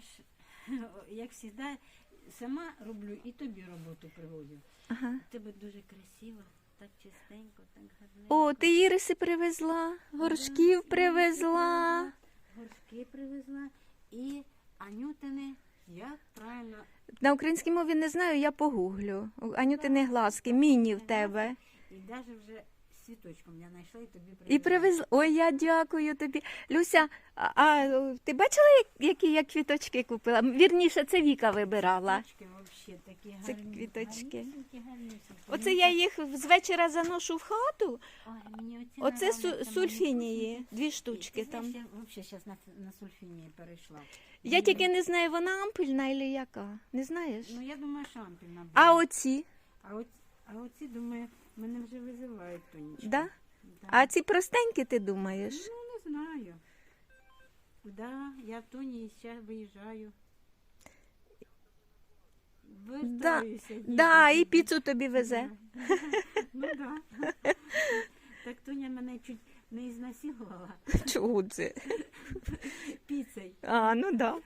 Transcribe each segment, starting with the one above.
ж, як завжди, сама роблю і тобі роботу приводжу. Ага. Тебе дуже красиво, так чистенько, так гарненько. О, ти іриси привезла, горшків привезла. Горшки привезла і анютини, як правильно На українській мові не знаю, я погуглю. Анютини глазки, міні в тебе. І навіть вже цвіточком я знайшла і тобі привезла. І привезла. Ой, я дякую тобі. Люся, а, а ти бачила, які я квіточки купила? Вірніше, це Віка вибирала. Квіточки вообще такі Це квіточки. гарнюсінькі. Оце я їх з вечора заношу в хату. Ой, мені оці Оце су- нравляться, сульфінії, дві штучки Ти там. Я взагалі зараз на, на сульфінії перейшла. Я тільки не знаю, вона ампульна чи яка. Не знаєш? Ну, я думаю, що ампільна буде. А оці? а, оці, а оці, думаю, мене вже визивають тонічку. Да? Да. А ці простенькі, ти думаєш? Ну, не знаю. Да, я в Тоні ще виїжджаю. Да, Вертаюся. їду. да, і піцу тобі везе. Ну да. Так Тоня мене чуть не ізнасилувала Чого це? піцей. А, ну да.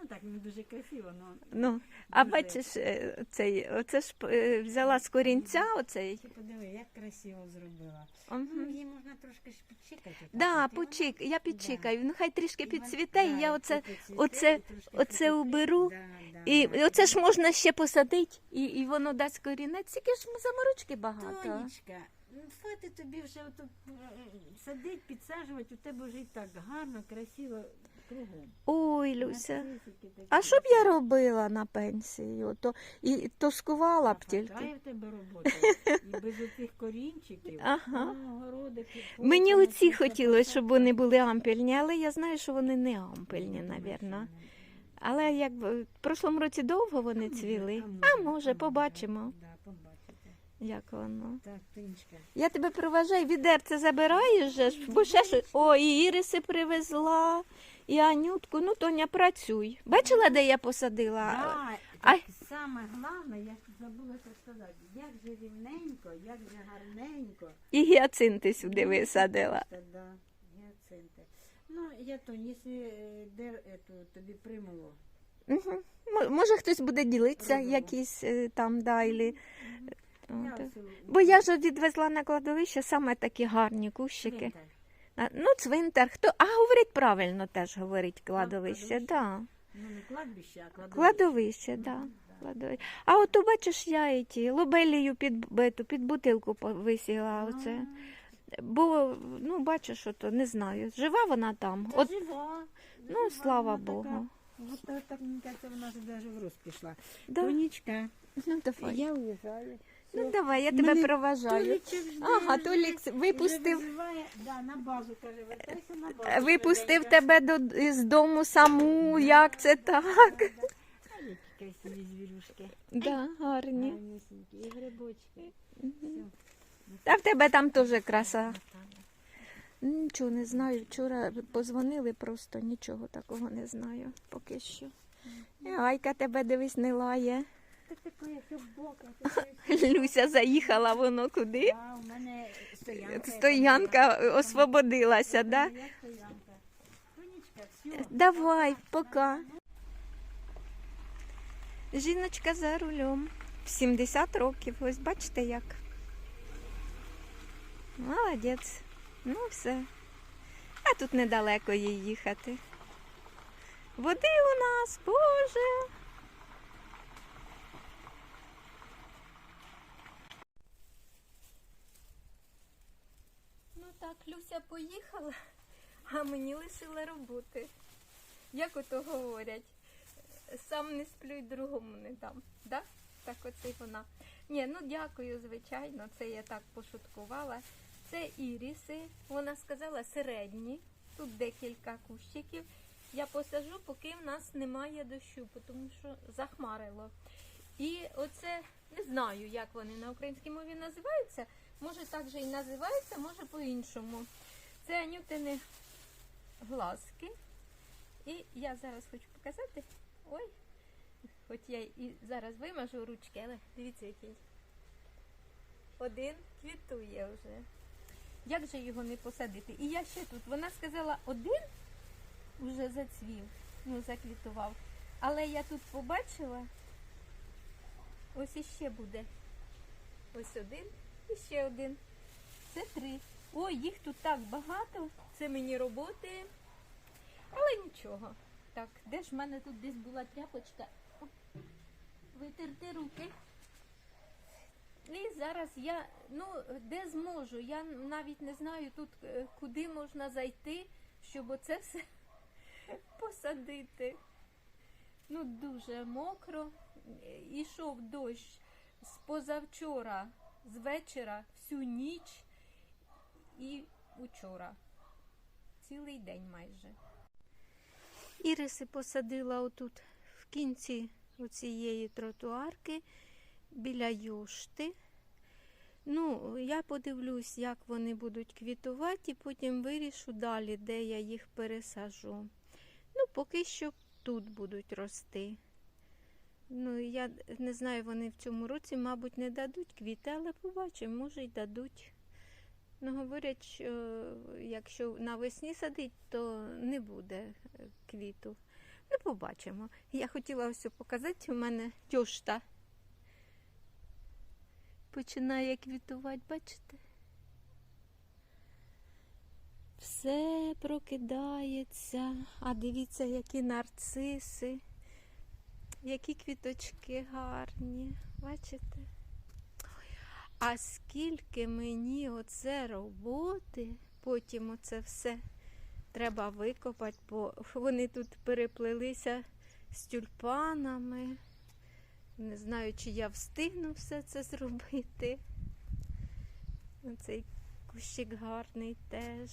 Ну так, не дуже красиво, але Ну, а бачиш, е, цей, оце ж е, взяла з корінця оцей. подиви, як красиво зробила. Мгм. Ну, її можна трошки ж підчикати. Да, почик, я підчикаю. Ну хай трішки підцвіте, і я оце, оце, оце уберу. Да, да, І да. оце ж можна ще посадити, і, і воно дасть корінець, тільки ж заморочки багато. Тонечка, ну хватить тобі вже отут садить, підсаджувати, у тебе вже і так гарно, красиво. Ой, Люся. А що б я робила на пенсії? То, і тоскувала б тільки. В тебе робота. І без оцих корінчиків. Ага. Мені оці хотілося, щоб вони були ампельні, але я знаю, що вони не ампельні, напевно. Але якби в прошлому році довго вони цвіли. А може, побачимо. Як воно. Так, Тинечка. Я тебе проважаю, відерце забираєш, же ж, бо ще ж. О, і іриси привезла, і Анютку. Ну, Тоня, працюй. Бачила, де я посадила? Да, а- так саме головне, я забула це сказати, як же рівненько, як же гарненько. І гіацинти сюди висадила. Та да, гіацинти. Ну, я то, е, де ету, тобі примуло. Угу. Може, хтось буде ділитися, якісь е, там далі. Я От. Бо я ж відвезла на кладовище саме такі гарні кущики. Цвинтар. А, Ну, цвинтар. Хто? А говорить правильно теж говорить кладовище. кладовище. Да. Ну, не кладбище, а кладовище. Кладовище, да. Кладовище. А от бачиш, я і ті лобелію під, бету, під бутилку повисіла. Оце. Бо, ну, бачиш, ото, не знаю, жива вона там. Та От, жива. ну, Жива, слава вона Богу. Така, от так, мені кажеться, вона вже навіть в рост пішла. Да. Тонічка, Ну, давай. я уїжджаю. Ну, давай, я тебе Мене проважаю. Жде, Ага, Толік вже випустив. визиває. Да, на базу, каже, вертайся на базу. Випустив тебе до, з дому саму, як це так? А які красиві звірюшки. Да, гарні. І грибочки. Та в тебе там теж краса. Нічого не знаю. Вчора позвонили, просто нічого такого не знаю поки що. І Айка тебе дивись не лає. Люся заїхала воно куди. А, у мене стоянка. Стоянка освободилася, да? Я стоянка. Тонічка, все. Давай, пока. Жіночка за рулем. В 70 років. Ось бачите як. Молодець. Ну все. А тут недалеко їй їхати. Води у нас, Боже. Так, Люся поїхала, а мені лишила роботи. Як ото говорять, сам не сплю й другому не дам. Да? Так оце вона. Ні, ну дякую, звичайно, це я так пошуткувала. Це іріси, вона сказала середні. Тут декілька кущиків. Я посажу, поки в нас немає дощу, тому що захмарило. І оце не знаю, як вони на українській мові називаються. Може так же і називаються, може по-іншому. Це анютини глазки. І я зараз хочу показати. Ой, хоч я і зараз вимажу ручки, але дивіться, який. Один квітує вже. Як же його не посадити? І я ще тут, вона сказала, один вже зацвів. ну, заквітував. Але я тут побачила, ось іще буде. Ось один і ще один. Це три. Ой, їх тут так багато. Це мені роботи. Але нічого. Так, де ж в мене тут десь була тряпочка? Витерти руки. І зараз я, ну, де зможу, я навіть не знаю тут, е, куди можна зайти, щоб оце все посадити. Ну, дуже мокро. Е, Ішов дощ з позавчора, з вечора, всю ніч і учора. Цілий день майже. Іриси посадила отут в кінці оцієї тротуарки біля юшти. Ну, я подивлюсь, як вони будуть квітувати, і потім вирішу далі, де я їх пересажу. Ну, поки що тут будуть рости. Ну, я не знаю, вони в цьому році, мабуть, не дадуть квіти, але побачимо, може й дадуть. Ну, говорять, що якщо навесні садить, то не буде е, квіту. Ну, побачимо. Я хотіла ось показати, у мене тьошта починає квітувати, бачите? Все прокидається. А дивіться, які нарциси, які квіточки гарні. Бачите? А скільки мені оце роботи, потім оце все треба викопати, бо вони тут переплелися з тюльпанами. Не знаю, чи я встигну все це зробити. Оцей кущик гарний теж.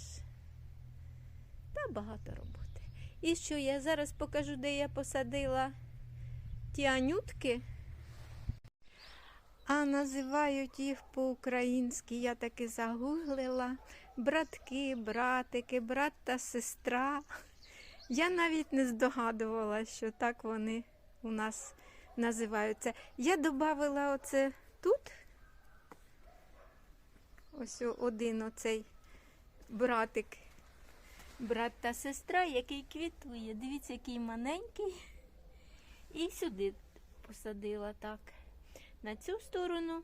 Та багато роботи. І що я зараз покажу, де я посадила ті анютки. А називають їх по-українськи, я таки загуглила. Братки, братики, брат та сестра. Я навіть не здогадувала, що так вони у нас називаються. Я додавила оце тут. Ось один оцей братик, брат та сестра, який квітує. Дивіться, який маленький. І сюди посадила так. На цю сторону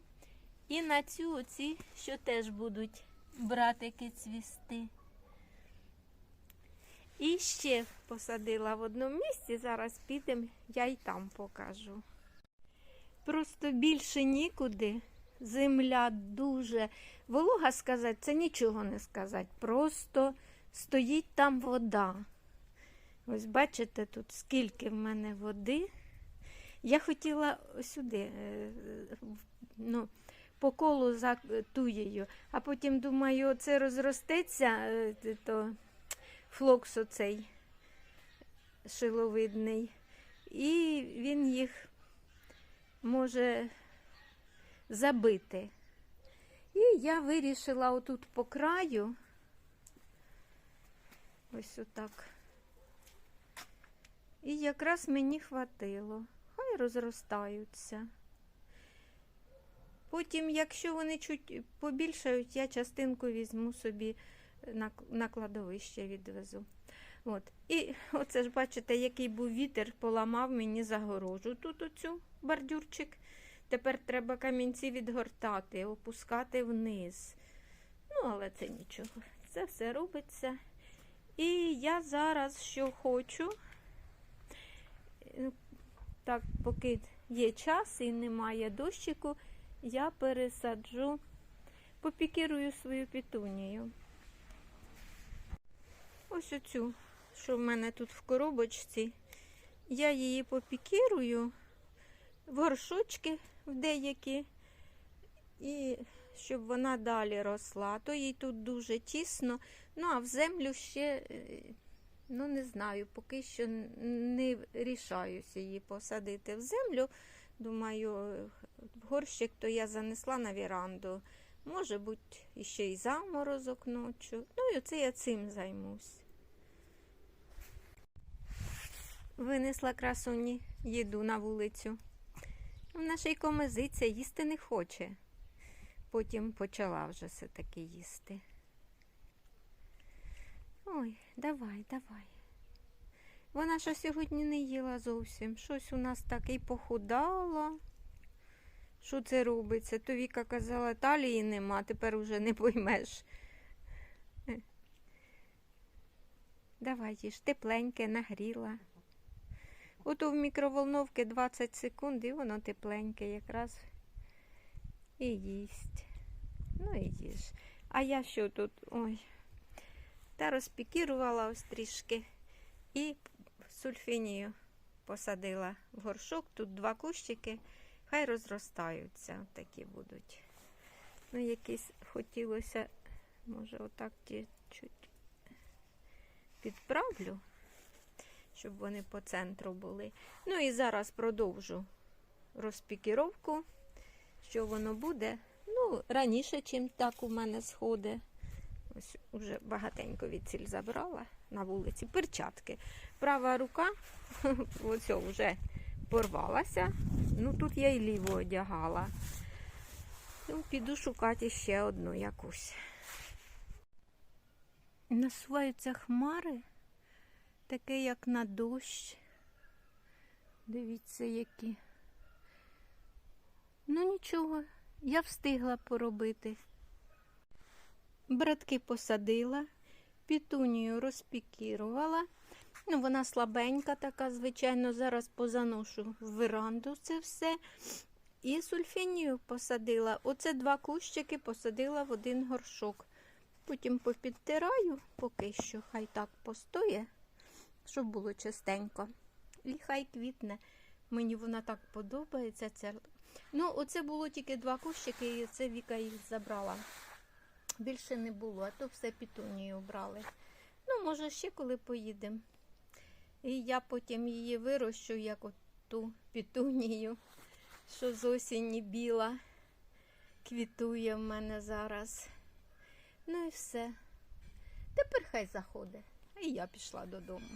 і на цю оці, що теж будуть братики цвісти. І ще посадила в одному місці, зараз підемо, я й там покажу. Просто більше нікуди. Земля дуже волога сказати, це нічого не сказати. Просто стоїть там вода. Ось бачите тут, скільки в мене води. Я хотіла сюди, е, ну, по колу за туєю, а потім думаю, це розростеться, е, то флокс оцей шиловидний. І він їх може забити. І я вирішила отут по краю, ось отак. І якраз мені хватило. Хай розростаються. Потім, якщо вони чуть побільшають, я частинку візьму собі на, кладовище відвезу. От. І оце ж бачите, який був вітер, поламав мені загорожу. Тут оцю бордюрчик. Тепер треба камінці відгортати, опускати вниз. Ну, але це нічого. Це все робиться. І я зараз що хочу, так, поки є час і немає дощику, я пересаджу, попікірую свою пітунію. Ось оцю, що в мене тут в коробочці. Я її попікірую в горшочки в деякі, і щоб вона далі росла. То їй тут дуже тісно. Ну, а в землю ще, е, ну не знаю, поки що не рішаюся її посадити в землю. Думаю, горщик то я занесла на віранду. Може бути, ще й заморозок ночу. Ну і оце я цим займусь. Винесла красуні їду на вулицю. Вона ще й комизиться, їсти не хоче. Потім почала вже все-таки їсти. Ой, давай, давай. Вона що сьогодні не їла зовсім. Щось у нас таке й похудало. Що це робиться? То Віка казала, талії нема, тепер уже не поймеш. Давай їж, тепленьке, нагріла. Ото в мікроволновки 20 секунд і воно тепленьке якраз і їсть. Ну і їж. А я що тут? Ой. Та розпікірувала ось і сульфінію посадила в горшок. Тут два кущики, хай розростаються. Такі будуть. Ну, якісь хотілося, може, отак ті чуть підправлю, щоб вони по центру були. Ну і зараз продовжу розпікіровку. Що воно буде? Ну, раніше, чим так у мене сходить. Ось уже багатенько від ціль забрала на вулиці. Перчатки. Права рука ось вже порвалася. Ну тут я й ліву одягала. Ну, піду шукати ще одну якусь. Насуваються хмари, таке як на дощ. Дивіться, які. Ну нічого, я встигла поробити. Братки посадила, пітунію розпікірувала. Ну, вона слабенька така, звичайно, зараз позаношу в веранду це все. І сульфінію посадила. Оце два кущики посадила в один горшок. Потім попідтираю, поки що хай так постоє, щоб було чистенько. І хай квітне. Мені вона так подобається. Ця... Ну, оце було тільки два кущики, і це Віка їх забрала. Більше не було, а то все пітунію брали. Ну, може, ще коли поїдемо. І я потім її вирощу, як ту пітунію, що з осені біла, квітує в мене зараз. Ну і все. Тепер хай заходить. І я пішла додому.